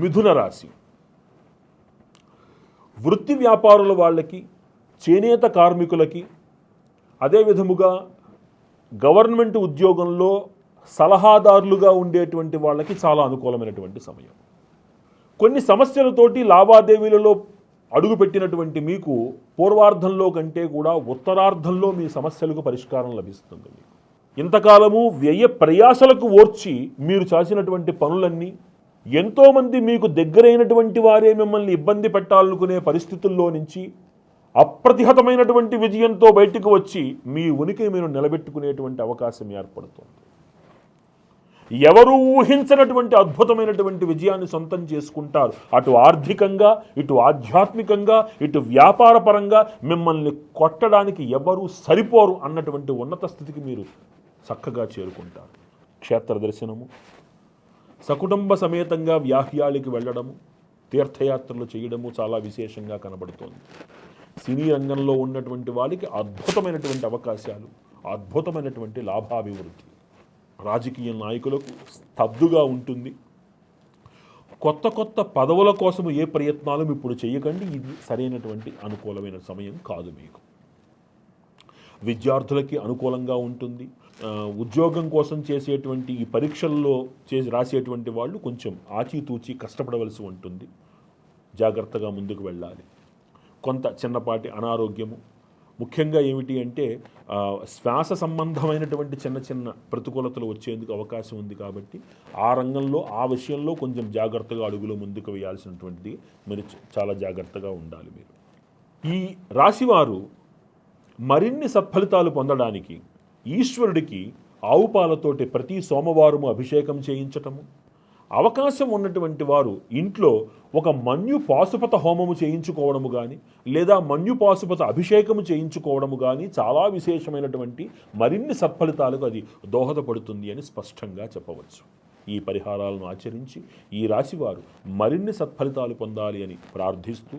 మిథున రాశి. వృత్తి వ్యాపారుల వాళ్ళకి చేనేత కార్మికులకి అదే విధముగా గవర్నమెంట్ ఉద్యోగంలో సలహాదారులుగా ఉండేటువంటి వాళ్ళకి చాలా అనుకూలమైనటువంటి సమయం. కొన్ని సమస్యలతోటి లావాదేవీలలో అడుగుపెట్టినటువంటి మీకు పూర్వార్ధంలో కంటే కూడా ఉత్తరార్ధంలో మీ సమస్యలకు పరిష్కారం లభిస్తుంది మీకు. ఇంతకాలము వ్యయ ప్రయాసలకు ఓర్చి మీరు చేసినటువంటి పనులన్నీ ఎంతోమంది మీకు దగ్గరైనటువంటి వారే మిమ్మల్ని ఇబ్బంది పెట్టాలనుకునే పరిస్థితుల్లో నుంచి అప్రతిహతమైనటువంటి విజయంతో బయటకు వచ్చి మీ ఉనికి మీరు నిలబెట్టుకునేటువంటి అవకాశం ఏర్పడుతుంది. ఎవరు ఊహించినటువంటి అద్భుతమైనటువంటి విజయాన్ని సొంతం చేసుకుంటారు. అటు ఆర్థికంగా ఇటు ఆధ్యాత్మికంగా ఇటు వ్యాపారపరంగా మిమ్మల్ని కొట్టడానికి ఎవరు సరిపోరు అన్నటువంటి ఉన్నత స్థితికి మీరు చక్కగా చేరుకుంటారు. క్షేత్ర దర్శనము సకుటుంబ సమేతంగా వ్యాహ్యాలకి వెళ్ళడము తీర్థయాత్రలు చేయడము చాలా విశేషంగా కనబడుతోంది. సినీ రంగంలో ఉన్నటువంటి వాళ్ళకి అద్భుతమైనటువంటి అవకాశాలు అద్భుతమైనటువంటి లాభాభివృద్ధి. రాజకీయ నాయకులకు స్తబ్దుగా ఉంటుంది. కొత్త కొత్త పదవుల కోసం ఏ ప్రయత్నాలు ఇప్పుడు చేయకండి ఇది సరైనటువంటి అనుకూలమైన సమయం కాదు మీకు. విద్యార్థులకి అనుకూలంగా ఉంటుంది. ఉద్యోగం కోసం చేసేటువంటి ఈ పరీక్షల్లో చేసి రాసేటువంటి వాళ్ళు కొంచెం ఆచితూచి కష్టపడవలసి ఉంటుంది. జాగ్రత్తగా ముందుకు వెళ్ళాలి. కొంత చిన్నపాటి అనారోగ్యము. ముఖ్యంగా ఏమిటి అంటే శ్వాస సంబంధమైనటువంటి చిన్న చిన్న ప్రతికూలతలు వచ్చేందుకు అవకాశం ఉంది కాబట్టి ఆ రంగంలో ఆ విషయంలో కొంచెం జాగ్రత్తగా అడుగులు ముందుకు వేయాల్సినటువంటిది మీరు చాలా జాగ్రత్తగా ఉండాలి మీరు. ఈ రాశివారు మరిన్ని సత్ఫలితాలు పొందడానికి ఈశ్వరుడికి ఆవు పాలతోటి ప్రతి సోమవారము అభిషేకం చేయించటము. అవకాశం ఉన్నటువంటి వారు ఇంట్లో ఒక మన్యు పాశుపత హోమము చేయించుకోవడము కానీ లేదా మన్యు పాశుపత అభిషేకము చేయించుకోవడము కానీ చాలా విశేషమైనటువంటి మరిన్ని సత్ఫలితాలకు అది దోహదపడుతుంది అని స్పష్టంగా చెప్పవచ్చు. ఈ పరిహారాలను ఆచరించి ఈ రాశివారు మరిన్ని సత్ఫలితాలు పొందాలి అని ప్రార్థిస్తూ